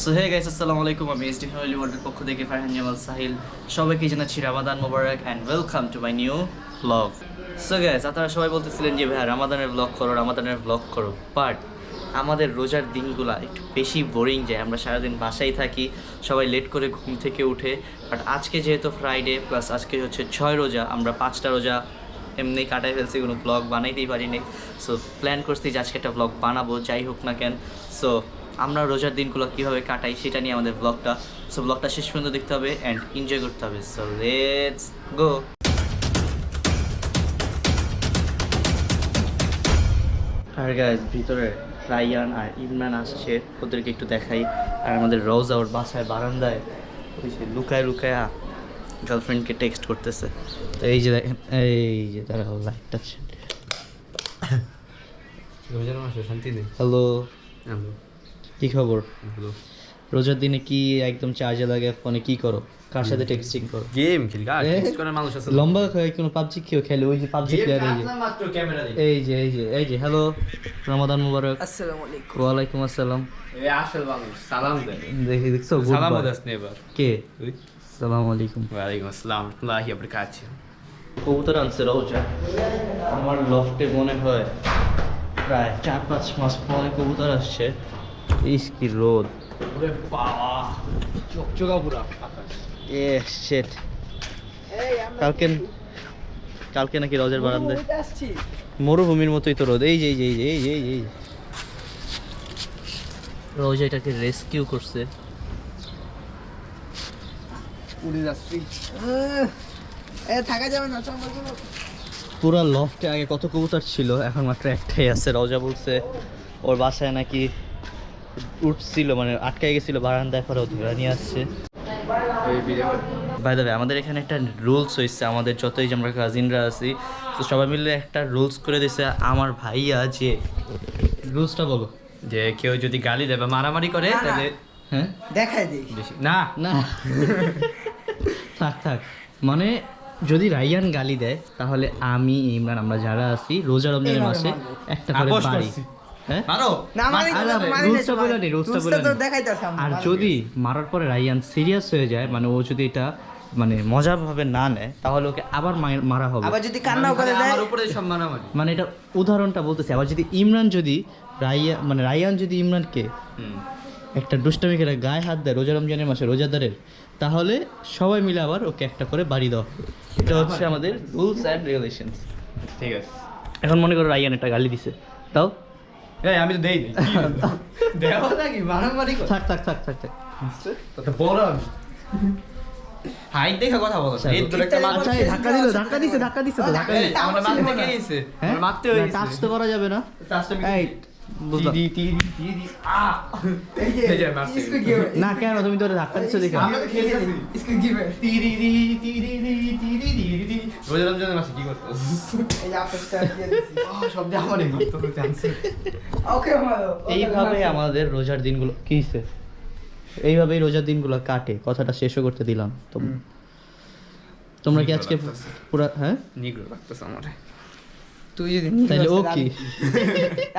So hey guys আসসালামু আলাইকুম আমি এসডি ফ্যামিলি ওয়ার্ল্ডের পক্ষ থেকে ফারহান জামাল সাহিল সবাইকে জানাচ্ছি রামাদান মোবারক and welcome to my new blog so guys আপনারা সবাই বলতেছিলেন যে ভাই রামাদানের ব্লগ করো রামাদানের ব্লগ করো. বাট আমাদের রোজার দিনগুলা একটু বেশি বোরিং যায়। আমরা সারাদিন বাসায় থাকি, সবাই লেট করে ঘুম থেকে উঠে। বাট আজকে যেহেতু ফ্রাইডে প্লাস আজকে হচ্ছে ছয় রোজা, আমরা পাঁচটা রোজা এমনি কাটাই ফেলছি, কোনো ব্লগ বানাইতেই পারিনি। সো প্ল্যান করছি যে আজকে একটা ব্লগ বানাবো, যাই হোক না কেন। সো আমরা রোজার দিনগুলো কীভাবে কাটাই সেটা নিয়ে আমাদের ব্লগটা সো ব্লগটা শেষ পর্যন্ত দেখতে হবে অ্যান্ড এনজয় করতে হবে। সো লেটস গো আর গাইজ ভিতরে রায়ান আর ইমরান আসছে। ওদেরকে একটু দেখাই। আর আমাদের রোজা ওর বাসায় বারান্দায় ওই যে লুকায় লুকায়া গার্লফ্রেন্ডকে টেক্সট করতেছে। তো এই যে দেখেন এই যে তারা লাইটটা রোজার মাসে শান্তি নেই। Hello hello. কি খবর? রোজার দিনে কি একদম চার্জে লাগে ফোনে কি করো? কার সাথে টেক্সটিং করো? গেম খেলি আর টেক্সট করার মানুষ আছে লম্বা হয়ে কোনো পাবজি কেউ খেলে ওই যে পাবজি প্লেয়ার এই যে। মাত্র ক্যামেরা এই যে এই যে এই যে হ্যালো রমাদান মুবারক। আসসালামু আলাইকুম। ওয়ালাইকুম আসসালাম। এই আসল মানুষ সালাম দেয় দেখি দেখছ? সালাম দাস নে এবার। কে? তুই সালাম আলাইকুম। ওয়ালাইকুম আসসালাম আল্লাহি কবুতর আনছে রোজা। আমার লফটে মনে হয় প্রায় চার পাঁচ মাস পরে কবুতর আসছে। ইস কি রোদ। ওরে বাবা চকচকা পুরা আকাশ। এ শেট কালকে কালকে নাকি রোজার বারান্দায়। আসছি। মরুভূমির মতোই তো রোদ। এই যে এই যে এই যে এই যে এই। রোজা এটাকে রেস্কিউ করছে। উড়ে যাচ্ছি। থাকা যাবে না। পুরো লফটে আগে কত কবুতর ছিল এখন মাত্র একটাই আছে রোজা বলছে। ওর বাসায় নাকি উঠছিল মানে আটকায় গেছিল বারান্দায় পরে ধরে নিয়ে আসছে। বাই দ্য আমাদের এখানে একটা রুলস হয়েছে আমাদের যতই যে আমরা কাজিনরা আছি তো সবাই মিলে একটা রুলস করে দিয়েছে আমার ভাইয়া যে রুলসটা বলো। যে কেউ যদি গালি দেয় বা মারামারি করে। তাহলে হ্যাঁ? দেখাই দিই। বেশি না। না। থাক থাক। মানে যদি রাইয়ান গালি দেয় তাহলে আমি ইমরান আমরা যারা আছি রোজা রমজানের মাসে একটা করে বাড়ি। মারো। না মানে আরে, মানে মানে। যদি মারার পরে রাইয়ান সিরিয়াস হয়ে যায় মানে ও যদি এটা মানে মজাভাবে না নেয় তাহলে ওকে আবার মারা হবে। আবার যদি কান্নাও করে দেয়। আমার উপরে সব মারামারি। মানে এটা উদাহরণটা বলতেছি আবার যদি ইমরান যদি রাইয়া মানে রাইয়ান যদি ইমরানকে একটা দুষ্টামি করে গায়ে হাত দেয় রোজা রমজানের মাসে রোজাদারের তাহলে সবাই মিলে আবার ওকে একটা করে বাড়ি দেওয়া হবে। এটা হচ্ছে আমাদের রুলস অ্যান্ড রেগুলেশন ঠিক আছে। এখন মনে করো রাইয়ান একটা গালি দিছে। তাও? এই আমি তো দেই দেওয়া নাকি মারামারি থাক থাক থাক থাক থাক বড় আমি হাইট দেখে কথা বলো এই একটা আচ্ছা ধাক্কা দিল ধাক্কা দিছে ধাক্কা দিছে তো ধাক্কা দিছে আমরা মারতে আমরা মারতে না, হয়েছে টাচ তো করা যাবে না টাচটা এই না তুমি তো ধাক্কা দিচ্ছ দেখে। কি এইভাবে আমাদের রোজার দিনগুলো কি এইভাবেই রোজার দিনগুলো কাটে। কথাটা শেষও করতে দিলাম। তোমরা কি আজকে পুরা হ্যাঁ? নিগ্রো আমার। তুই যদি তাহলে ও কি?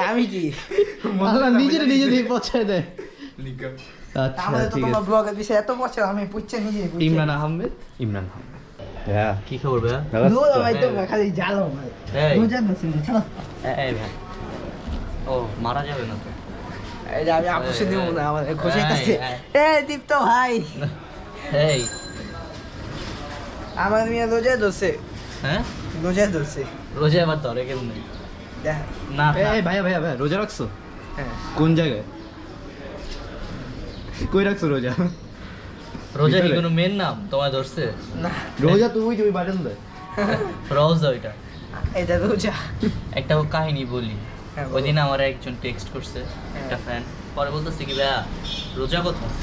আমি কি? আল্লাহ নিজের নিজে দিয়ে পৌঁছায় দেয়। আচ্ছা ঠিক আছে। ব্লগের বিষয়ে এত বছর আমি পুচ্ছে নিজে ইমরান আহমেদ? ইমরান হ্যাঁ কি খবর ভাইয়া? ভাই তো খালি জ্বালো ভাই। এই। বুঝা না শুনি চলো এই ভাই। ও মারা যাবে না তো। এই আমি আপুসে দিব না আমার খুশি এই, কাছে এই। দীপ্ত ভাই। এই। আমার মেয়ে রোজা ধরছে। হ্যাঁ? রোজা ধরছে। রোজা আবার ধরে কেমনে দেখ। না এই ভাইয়া ভাইয়া ভাইয়া রোজা রাখছো? হ্যাঁ। কোন জায়গায়? কই রাখছো রোজা? রোজা কি কোনো মেন নাম? তোমায় ধরছে? না। রোজা তুই তুই বাটন দে। রোজা ওইটা। এটা রোজা। একটা কাহিনী বলি। হ্যাঁ, ওই দিন আমার একজন টেক্সট করছে একটা ফ্রেন্ড পরে বলতেছে কি ভাইয়া রোজা কোথায়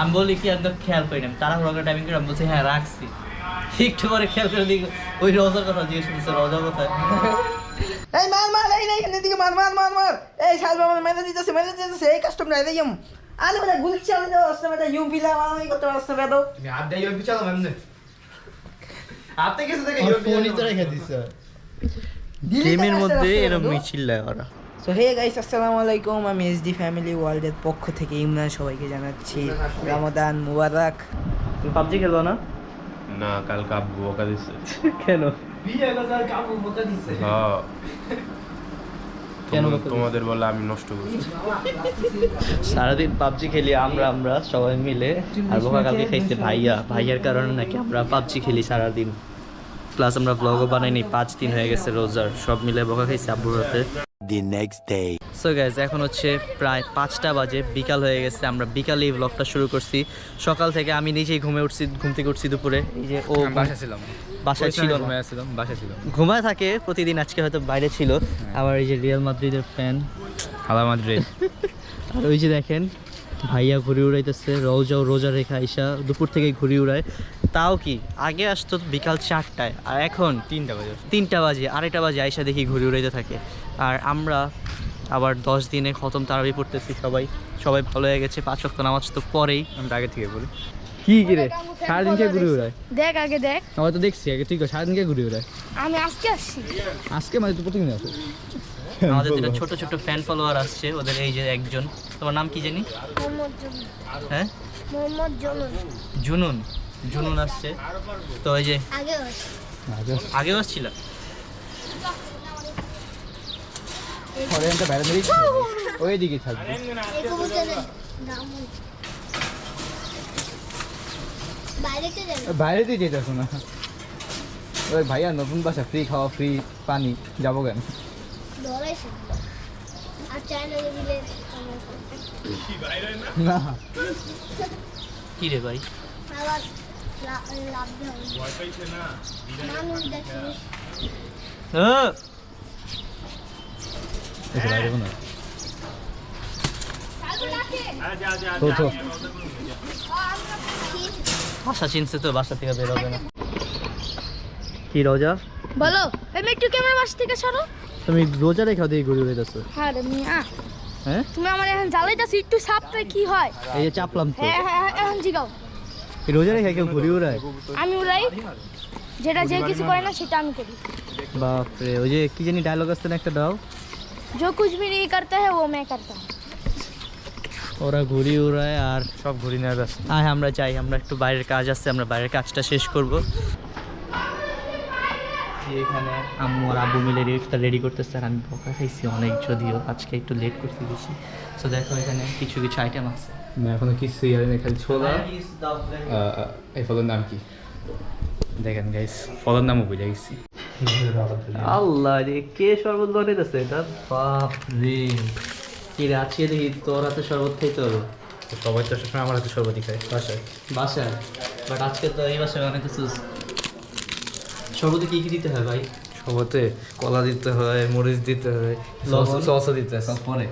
আমি বলি কি একদম খেয়াল করি না। তারা রোজা টাইমিং করে আমি বলছি হ্যাঁ রাখছি। একটু পরে খেয়াল করে দিই ওই রোজার কথা জিজ্ঞেস করছে রোজা কোথায়? এই মার মার এই নাই এখানে দিকে মার মার মার মার। এই সাহেব আমার মেরে দিতেছে মেরে দিতেছে এই কাস্টম নাই দেইম আলে মানে গুলি চালে দাও মানে ইউ পিলা করতে আসতে দাও তুমি ইউপি চালাও এমনি। হাতে কিছু দেখে ইউপি ফোনই তো রেখে দিছে। গেমের মধ্যে এরকম মিছিল দেয় ওরা। সো হে গাইস আসসালামু আলাইকুম। আমি এসডি ফ্যামিলি ওয়ার্ল্ডের পক্ষ থেকে ইমরান সবাইকে জানাচ্ছি। রমাদান মুবারক। তুমি পাবজি খেলব না? না কালকে আব্বু বকা দিচ্ছে কেন? হ্যাঁ দিছে? তোমাদের বলে আমি নষ্ট করছি। সারাদিন পাবজি খেলি আমরা আমরা সবাই মিলে। আর বোকা কালকে খাইছে ভাইয়া। ভাইয়ার কারণে নাকি আমরা পাবজি খেলি সারাদিন। প্লাস আমরা ব্লগও বানাইনি পাঁচ দিন হয়ে গেছে রোজার। সব মিলে বোকা খাইছে আব্বুর হাতে। The next day. So guys এখন হচ্ছে প্রায় পাঁচটা বাজে বিকাল হয়ে গেছে আমরা বিকালে এই ব্লগটা শুরু করছি। সকাল থেকে আমি নিজেই ঘুমে উঠছি ঘুম থেকে উঠছি দুপুরে। এই যে ও বাসা ছিলাম। বাসায় ছিল বাসা ছিলাম। ঘুমায় থাকে প্রতিদিন আজকে হয়তো বাইরে ছিল। আবার এই যে রিয়াল মাদ্রিদের ফ্যান হালা মাদ্রিদ। আর ওই যে দেখেন ভাইয়া ঘুরি উড়াইতেছে রোজাও রোজা রেখা আইসা দুপুর থেকে ঘুরি উড়ায়। তাও কি আগে আসতো বিকাল চারটায় আর এখন তিনটা বাজে। তিনটা বাজে আড়াইটা বাজে আইসা দেখি ঘুরি উড়াইতে থাকে। আর আমরা আবার দশ দিনে খতম তারাবি পড়তেছি সবাই। সবাই ভালো হয়ে গেছে পাঁচ ওয়াক্ত নামাজ তো পরেই আমি তো আগে থেকে বলি। কি কি রে? সারাদিন কে ঘুরে উড়ায় দেখ আগে দেখ। আমরা তো দেখছি আগে ঠিক আছে সারাদিন কে ঘুরে উড়ায় আমি আজকে আসছি। আজকে মানে তো প্রতিদিন আছে আমাদের যেটা ছোট ছোট ফ্যান ফলোয়ার আসছে ওদের এই যে একজন। তোমার নাম কি জানি? মোহাম্মদ জুনুন। হ্যাঁ? মোহাম্মদ জুনুন। জুনুন। জুনুন আসছে। তো এই যে আগে আসছিল? ফরেনটা বাইরে মেরেই ওই দিকে থাকবে। এই কবুতরের বাইরে কে যাবে বাইরে যেতে আসো না? ওই ভাইয়া নতুন বাসা ফ্রি খাওয়া ফ্রি পানি যাব কেন? না। কি রে ভাই লাভ আহ! এসে বাইরে কোনো তো তো বাসা চিনছে তো বাসা থেকে বের হবে না। কি রোজা? বলো আমি একটু ক্যামেরা বাস থেকে সরো। তুমি রোজা রেখা দিয়ে ঘুরে উড়াইতেছো হ্যাঁ রে মিয়া। হ্যাঁ? তুমি আমার এখন জ্বালাইতেছি একটু সাপটা কি হয়? এই যে চাপলাম তো। হ্যাঁ হ্যাঁ হ্যাঁ, এখন জিগাও। এই রোজা রেখা কেউ ঘুরে উড়ায় আমি উড়াই। যেটা যে কিছু করে না সেটা আমি করি। বাপরে ওই যে কি জানি ডায়লগ আসছে না একটা দাও। जो कुछ भी नहीं करता है वो मैं करता हूँ ওরা ঘুরি উড়ায় আর সব ঘুরি নেওয়া ব্যস্ত আয় আমরা যাই আমরা একটু বাইরের কাজ আছে আমরা বাইরের কাজটা শেষ করব এখানে আম্মু আর আব্বু মিলে ইফতার রেডি করতেছে আর আমি বকা খাইছি অনেক যদিও আজকে একটু লেট করতে বেশি তো দেখো এখানে কিছু কিছু আইটেম আছে না এখনো কিছু ইয়ারে নেই খালি ছোলা এই ফলের নাম কি দেখেন গাইস ফলের নামও বুঝে গেছি আল্লাহ রে কে শরবত বানাইতেছে? এটা বাপ রে। কি রে আজকে দেখি তোর হাতে শরবত খাইতে হবে সবাই তো সবসময় আমার হাতে সর্বতি খায়। বাসায়? বাসায়? বাট আজকে তো এই বাসায় বানাইতেছিস। শরবতে কি কি দিতে হয় ভাই? সবতে কলা দিতে হয় মরিচ দিতে হয়? সসও দিতে হয়। সস পরে?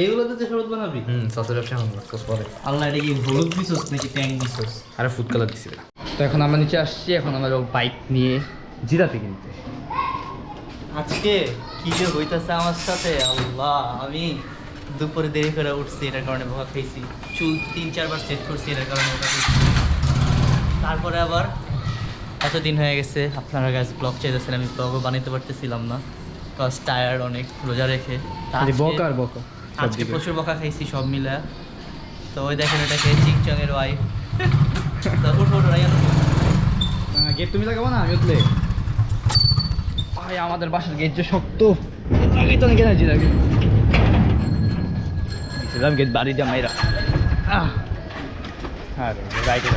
এইগুলোতে তো শরবত বানাবি? হুম সসের ব্যবসা এখন সস পরে। আল্লাহ এটা কি হলুদ দিছস নাকি ট্যাং দিছস আরে ফুড কালার দিছি তো এখন আমরা নিচে আসছি এখন আমরা বাইক নিয়ে। জিরাপি কিনতে। আজকে কি যে হইতাছে আমার সাথে আল্লাহ আমি দুপুরে দেরি করে উঠছি এটার কারণে ভয় খাইছি। চুল তিন চারবার সেট করছি এটার কারণে ভয় খাইছি। তারপরে আবার এতদিন হয়ে গেছে আপনারা গাছ ব্লগ চাইতেছেন আমি ব্লগও বানাইতে পারতেছিলাম না। কজ টায়ার্ড অনেক রোজা রেখে। আজকে- বকা আর বকা আজকে প্রচুর বকা খাইছি সব মিলে। তো ওই দেখেন এটাকে চিকচঙের ওয়াইফ তো উঠো উঠো রাইয়া উঠো। গেট তুমি লাগাবো না? আমি উঠলে। ভাই আমাদের বাসার গেট যে শক্ত। তো অনেক এনার্জি লাগে। দিয়েছিলাম গেট বাড়ি দিয়ে মাইরা। হ্যাঁ রাইটে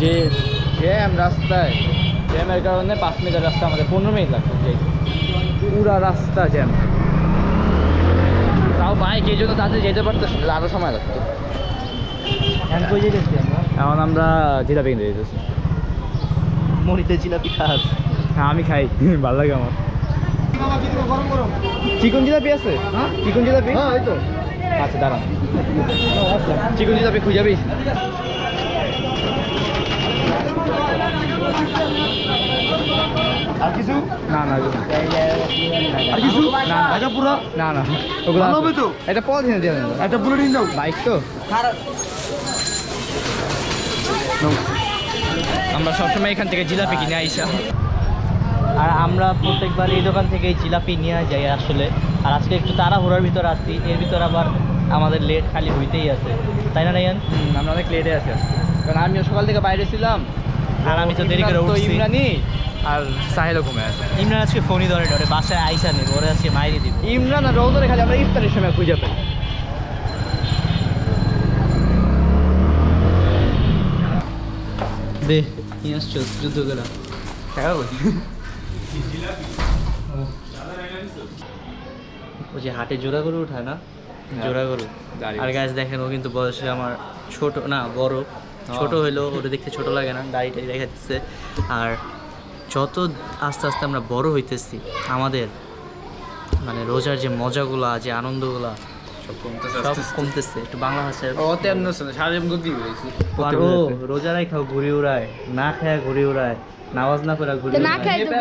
যে জ্যাম রাস্তায় জ্যামের কারণে পাঁচ মিনিটের রাস্তা আমাদের পনেরো মিনিট লাগতো যে পুরা রাস্তা জ্যাম। তাও বাইক এই জন্য তাড়াতাড়ি যেতে পারতেছি নাহলে আরও সময় লাগতো। এখন আমরা এখন আমরা জিলাপি কিনতে যেতেছি মরিতে জিলাপি খাস। হ্যাঁ আমি খাই। ভালো লাগে আমার। চিকন জিলাপি আছে? হ্যাঁ? চিকন জিলাপি? হ্যাঁ তো। আচ্ছা দাঁড়ান চিকন জিলাপি খুঁজে আর কিছু? না না আর কিছু? না না। পুরো না না। ওগুলো আছে। এটা পলিথিনে দিয়ে দেন এটা পুরো দাও। বাইক তো? আমরা সবসময় এখান থেকে জিলাপি কিনে আইসা। আর আমরা প্রত্যেকবার এই দোকান থেকে এই জিলাপি নিয়ে যাই আসলে। আর আজকে একটু তাড়াহুড়োর ভিতর আসছি এর ভিতর আবার আমাদের লেট খালি হইতেই আছে। তাই না আমরা অনেক লেটে আছি কারণ আমিও সকাল থেকে বাইরে ছিলাম। আর আমি তো দেরি করে উঠছি। ইমরানি আর সাহেলও ঘুমে আছে। ইমরান আজকে ফোনই ধরে ধরে বাসায় আইসা নেই ওরে আজকে মাইরি দিব। ইমরান আর রৌদরে খালি আমরা ইফতারের সময় খুঁজে পাই। দে নিয়ে আসছো যুদ্ধ করে। ও যে হাটে জোড়া গরু উঠায় না? জোড়া গরু। আর গাছ দেখেন ও কিন্তু বয়সে আমার ছোট না বড়। ছোট হইলেও ওটা দেখতে ছোট লাগে না দাড়িটাই দেখা দিচ্ছে আর যত আস্তে আস্তে আমরা বড় হইতেছি আমাদের মানে রোজার যে মজাগুলা যে আনন্দগুলা সব কমতেছে সব কমতেছে একটু বাংলা ভাষায়। ও তেমন সারা গতি হয়েছি ঘুরে উড়ায় না খায় ঘুরে উড়ায় নামাজ না করে ঘুরে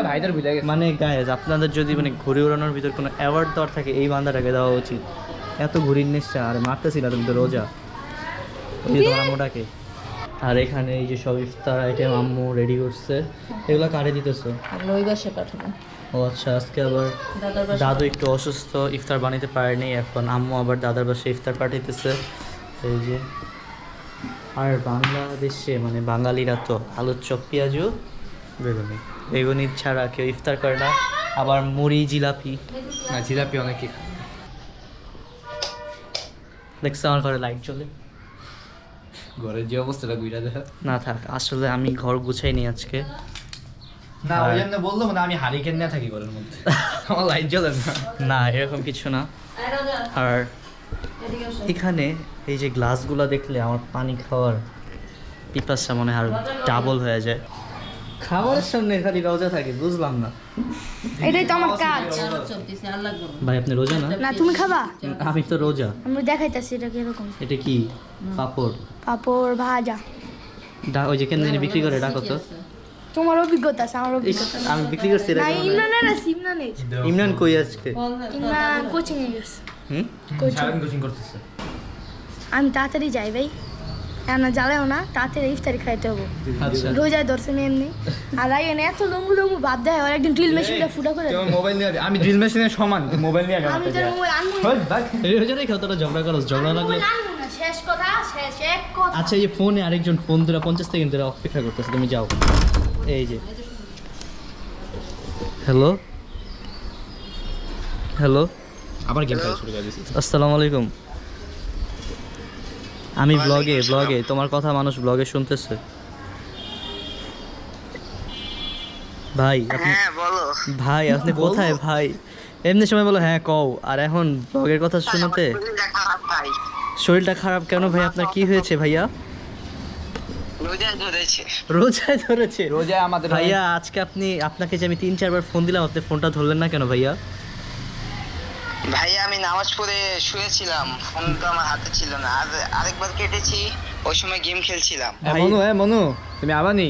ভাইদের বুঝে গেছে। মানে গায়েজ আপনাদের যদি মানে ঘুরে উড়ানোর ভিতর কোনো অ্যাওয়ার্ড দেওয়ার থাকে এই বান্দাটাকে দেওয়া উচিত। এত ঘুরির নেশা আর মারতেছি না তুমি তো রোজা। ওই আম্মুটাকে আর এখানে এই যে সব ইফতার আইটেম আম্মু রেডি করছে এগুলো কারে দিতেছো? ওই বাসে পাঠাবো। ও আচ্ছা আজকে আবার দাদু একটু অসুস্থ ইফতার বানাতে পারেনি এখন। আম্মু আবার দাদার বাসায় ইফতার পাঠাইতেছে। এই যে আর বাংলাদেশে মানে বাঙালিরা তো আলুর চপ পেঁয়াজু বেগুনি। বেগুনি ছাড়া কেউ ইফতার করে না। আবার মুড়ি জিলাপি। না জিলাপি অনেকে দেখছে আমার ঘরে লাইট চলে ঘরের যে অবস্থাটা গুইরা দেখা না থাক আসলে আমি ঘর গুছাই নি আজকে। না ওই জন্য বলল মানে আমি হারিকেন না থাকি ঘরের মধ্যে। আমার লাইট জ্বলে না। না এরকম কিছু না। আর এখানে এই যে গ্লাসগুলো দেখলে আমার পানি খাওয়ার পিপাসা মনে হয় আর ডাবল হয়ে যায়। খাবারের সামনে খালি রোজা থাকে বুঝলাম না। এটাই তো আমার কাজ। ভাই আপনি রোজা না? না তুমি খাবা? আমি তো রোজা। আমি দেখাইতেছি এটা কীরকম। এটা কি? পাপড়। পাপড় ভাজা। ডা- ওই যে কেন জানি বিক্রি করে ডাকো তো। তোমার অভিজ্ঞতা আছে আমার অভিজ্ঞতা আমি বিক্রি করছি না। ইমরানের আছে ইমরানের। ইমরান কই আজকে? ইমরান কোচিং এ গেছে। হুম? কোচিং করতেছে। আমি তাড়াতাড়ি যাই ভাই। না জ্বালাও না তাড়াতাড়ি ইফতারি খাইতে হব। আচ্ছা। রোজায় ধরছে এমনি আর আগে এত লম্বু লম্বু ভাব দেয় আর একদিন ড্রিল মেশিনটা ফুটা করে মোবাইল নিয়ে আমি ড্রিল মেশিনের সমান মোবাইল নিয়ে আমি তো মোবাইল আনব। এই রোজারই খাও তোরা ঝগড়া করো ঝগড়া লাগলে শেষ কথা শেষ এক কথা। আচ্ছা এই যে ফোনে আরেকজন ফোন ধরে পঞ্চাশ সেকেন্ড ধরে অপেক্ষা করতেছে তুমি যাও। এই যে। হ্যালো হ্যালো আবার গেম খেলা শুরু করে দিয়েছি। আসসালামু আলাইকুম। আমি ব্লগে ব্লগে তোমার কথা মানুষ ব্লগে শুনতেছে। ভাই আপনি হ্যাঁ বলো। ভাই আপনি কোথায় ভাই? এমনি সময় বলো হ্যাঁ কও। আর এখন ব্লগের কথা শুনতে? শরীরটা খারাপ কেন ভাই? আপনার কি হয়েছে ভাইয়া? রোজা ধরেছে। রোজায় ধরেছে। রোজায় আমাদের ভাইয়া আজকে আপনি আপনাকে যে আমি তিন চারবার ফোন দিলাম আপনি ফোনটা ধরলেন না কেন ভাইয়া? ভাই আমি নামাজ পড়ে শুয়েছিলাম ফোন তো আমার হাতে ছিল না। আর আরেকবার কেটেছি ওই সময় গেম খেলছিলাম। হ্যাঁ, মনু হ্যাঁ মনু তুমি আবার নি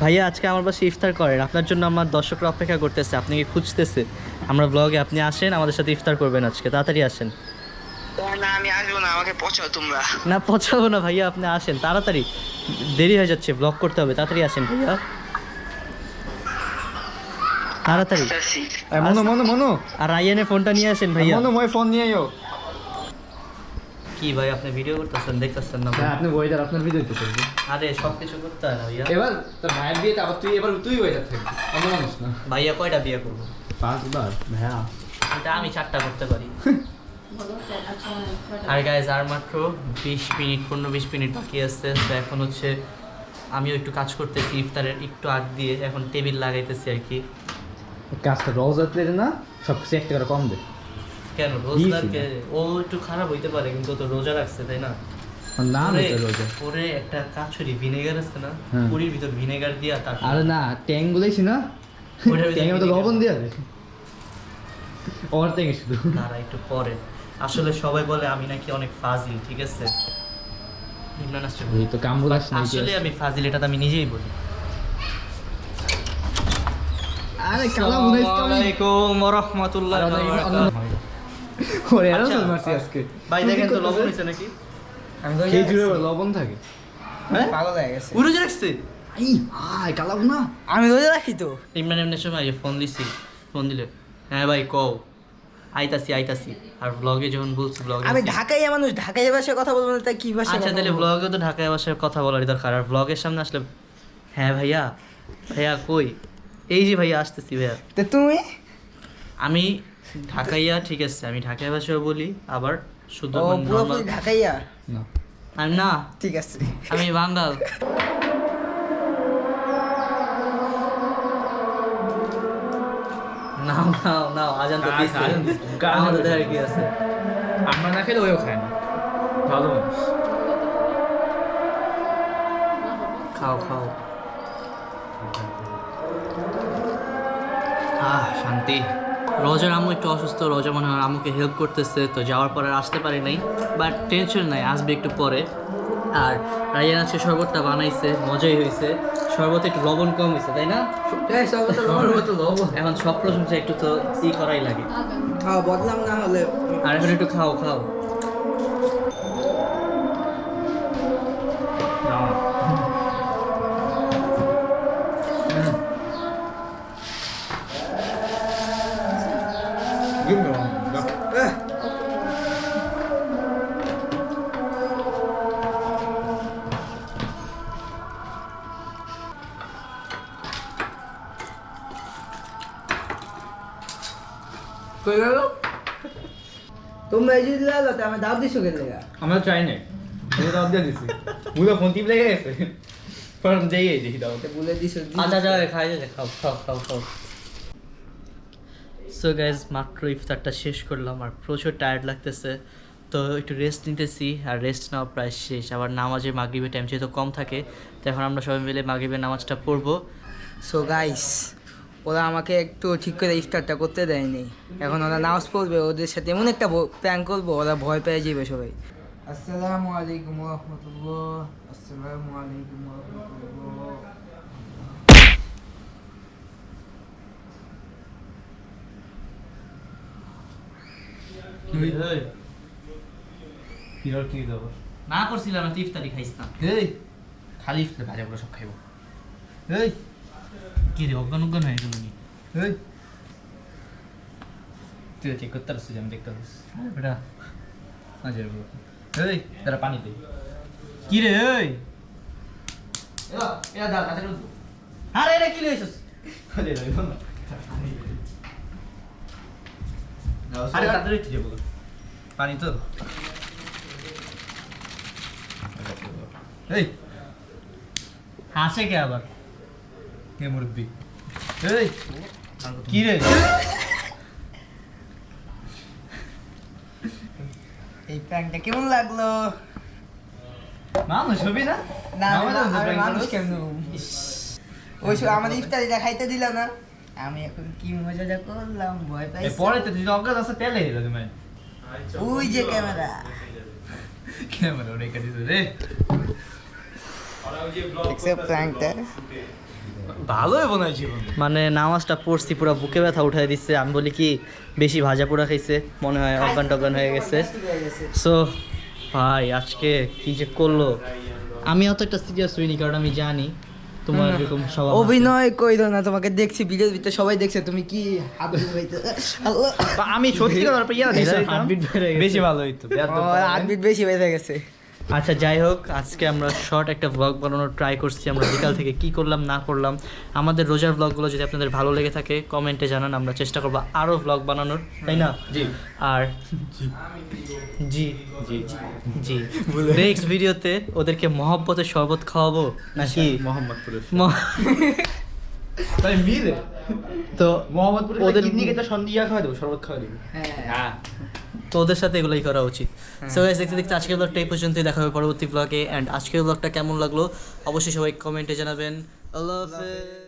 ভাইয়া আজকে আমার পাশে ইফতার করেন। আপনার জন্য আমার দর্শকরা অপেক্ষা করতেছে আপনি কি খুঁজতেছে? আমরা ব্লগে আপনি আসেন আমাদের সাথে ইফতার করবেন আজকে। তাড়াতাড়ি আসেন। না আমি আসব না আমাকে পচাও তোমরা। না পচাবো না ভাইয়া আপনি আসেন। তাড়াতাড়ি। দেরি হয়ে যাচ্ছে ব্লগ করতে হবে। তাড়াতাড়ি আসেন ভাইয়া। তাড়াতাড়ি। মনু মনু মনু। আর রায়ানের ফোনটা নিয়ে আসেন ভাইয়া। মনু মই ফোন নিয়ে আইও। কি ভাই আপনি ভিডিও করতেছেন দেখতেছেন না ভাই? হ্যাঁ আপনি ওয়েদার আপনার ভিডিও করবি আরে সব কিছু করতে হয় না ভাইয়া। এবার তোর ভাইয়ের বিয়েতে আবার তুই এবার তুই ওয়েদার থাকবি। অন্য মানুষ না। ভাইয়া কয়টা বিয়ে করব? পাঁচবার হ্যাঁ এটা আমি চারটা করতে পারি। আর গাইজ আর মাত্র বিশ মিনিট পনেরো বিশ মিনিট বাকি আসছে তো এখন হচ্ছে আমিও একটু কাজ করতেছি ইফতারের একটু আগ দিয়ে। এখন টেবিল লাগাইতেছি আর কি। কাজটা রোজা প্লেটে না সব কিছু একটা করে কম দে। কেন রোজদারকে ও একটু খারাপ হইতে পারে কিন্তু তো রোজা রাখছে তাই না? নাম রোজা। ওরে একটা কাছুরি ভিনেগার আছে না হ্যাঁ। ভিতর ভিনেগার দিয়া তার আরে না ট্যাং বলেছি না ট্যাংয়ের মতো লবণ দিয়ে দে। ওর ট্যাং শুধু। তারা একটু পরে। আসলে সবাই বলে আমি নাকি অনেক ফাজিল ঠিক আছে? ইমরান আসছে তো কাম আসলে আমি ফাজিল এটা তো আমি নিজেই বলি। আরে কালা বুনাইস কাম আসসালামাইকুম ওয়া রাহমাতুল্লাহি ওয়া বারাকাতুহু। ওরে এরা মারছি আজকে। ভাই দেখেন তো লবণ হয়েছে নাকি? আমি রোজা খেজুরে লবণ থাকে। হ্যাঁ? পাগল হয়ে গেছে। উড়ে রাখছে? আই হাই কালাব না আমি রোজা রাখি তো। ইমরান সময় ফোন দিছি ফোন দিলে হ্যাঁ ভাই কও। আইতাছি আইতাছি। আর ব্লগে যখন বলছি ব্লগে আমি ঢাকাইয়া মানুষ ঢাকাইয়া ভাষায় কথা বলব না তাই কি ভাষা আচ্ছা তাহলে ব্লগে তো ঢাকায় ভাষায় কথা বলারই দরকার। আর ব্লগের সামনে আসলে হ্যাঁ ভাইয়া ভাইয়া কই? এই যে ভাইয়া আসতেছি ভাইয়া। তো তুমি? আমি ঢাকাইয়া ঠিক আছে আমি ঢাকায় ভাষায় বলি আবার শুদ্ধ পুরোপুরি ঢাকাইয়া? না। আমি না। ঠিক আছে। আমি বাঙ্গাল নাও নাও নাও আজান তো দিছে। আজান দিছে। গান আমাদের দেখার কি আছে? আমরা না খেলে ওইও খায় না। ভালো মানুষ। খাও খাও। আহ শান্তি। রোজার আম্মু একটু অসুস্থ রোজা মনে হয় আম্মুকে হেল্প করতেছে তো যাওয়ার পরে আর আসতে পারি নাই। বাট টেনশন নাই আসবে একটু পরে। আর রাইয়ান আজকে শরবতটা বানাইছে মজাই হয়েছে। শরবতে একটু লবণ কম হয়েছে তাই না? এখন সব প্রশংসা একটু তো ই করাই লাগে। খাও বদলাম না হলে আর এখন একটু খাও খাও। কই গেল? তোমরা এই যদি লাগাতে আমি দাব দিছো গেলে আমরা চাই নাই। আমি দাও দিয়ে দিছি। মুলা ফোন টিপ লেগে গেছে। পর যাই এই দেখি দাও বলে দিছো আচ্ছা আচ্ছা খাই যাচ্ছে খাও খাও খাও খাও। সো গাইজ মাত্র ইফতারটা শেষ করলাম আর প্রচুর টায়ার্ড লাগতেছে। তো একটু রেস্ট নিতেছি আর রেস্ট নেওয়া প্রায় শেষ। আবার নামাজের মাগরিবের টাইম যেহেতু কম থাকে তো এখন আমরা সবাই মিলে মাগরিবের নামাজটা পড়ব। সো গাইস ওরা আমাকে একটু ঠিক করে ইফতারটা করতে দেয়নি। এখন ওরা নামাজ পড়বে ওদের সাথে এমন একটা প্ল্যান করব ওরা ভয় পেয়ে যাবে সবাই। আসসালামু আলাইকুম রহমতুল্লাহ আসসালামু আলাইকুম রহমতুল্লাহ না করছিলাম না তো ইফতারি খাইস না এই খালি ইফতার ভাজা সব খাইবো। এই কি রে অজ্ঞান অজ্ঞান হয়ে গেল নি এই তুই ঠিক করতে পারছিস আমি দেখতে পাচ্ছি এটা না এই তারা পানি দে কি রে ওই এরা দাও তাদের আরে এটা কি লইছস আরে আরে তাড়াতাড়ি উঠে যাব পানি তো এই হাসে কে আবার কে মুরব্বি? এই কি রে? এই প্র্যাঙ্কটা কেমন লাগল? মানুষ হবি না? না মানুষ। কেমন ওই সব আমাদের ইফতারিটা খাইতে দিল না। আমি এখন কি মজাটা করলাম ভয় পাইছি। পরে তো তুই অজ্ঞাত আছে তেলে দিল তুমি। ওই যে ক্যামেরা। ক্যামেরা রেখে দিছ রে। দেখছে প্র্যাঙ্কটা ভালোই বোনাই জীবন। মানে নামাজটা পড়ছি পুরো বুকে ব্যথা উঠাই দিচ্ছে। আমি বলি কি বেশি ভাজা পোড়া খাইছে মনে হয় অজ্ঞান টজ্ঞান হয়ে গেছে। সো ভাই আজকে কি যে করল? আমি অত একটা সিরিয়াস হইনি কারণ আমি জানি তোমার এরকম সব অভিনয় কইরো না তোমাকে দেখছি ভিডিওর ভিতরে সবাই দেখছে তুমি কি আমি সত্যি কথা ইয়া। বেশি ভালো হইতো হার্টবিট বেশি বেড়ে গেছে। আচ্ছা যাই হোক আজকে আমরা শর্ট একটা ব্লগ বানানোর ট্রাই করছি। আমরা বিকাল থেকে কি করলাম না করলাম। আমাদের রোজার ব্লগগুলো যদি আপনাদের ভালো লেগে থাকে কমেন্টে জানান আমরা চেষ্টা করব আরও ব্লগ বানানোর তাই না? জি। আর জি। জি। জি। নেক্সট ভিডিওতে ওদেরকে মহব্বতের শরবত খাওয়াবো নাকি? মোহাম্মদপুরে ম- তাই মিলে? তো মোহাম্মদপুরে ওদের কিডনি কেটে সন্ধিয়া খাওয়া দেবো শরবত খাওয়া দেবো। হ্যাঁ। হ্যাঁ। তো ওদের সাথে এগুলোই করা উচিত। সো গাইস দেখতে দেখতে আজকের ব্লগটা এই পর্যন্তই দেখা হবে পরবর্তী ব্লগে অ্যান্ড আজকের ব্লগটা কেমন লাগল? অবশ্যই সবাই কমেন্টে জানাবেন। আল্লাহ হাফেজ।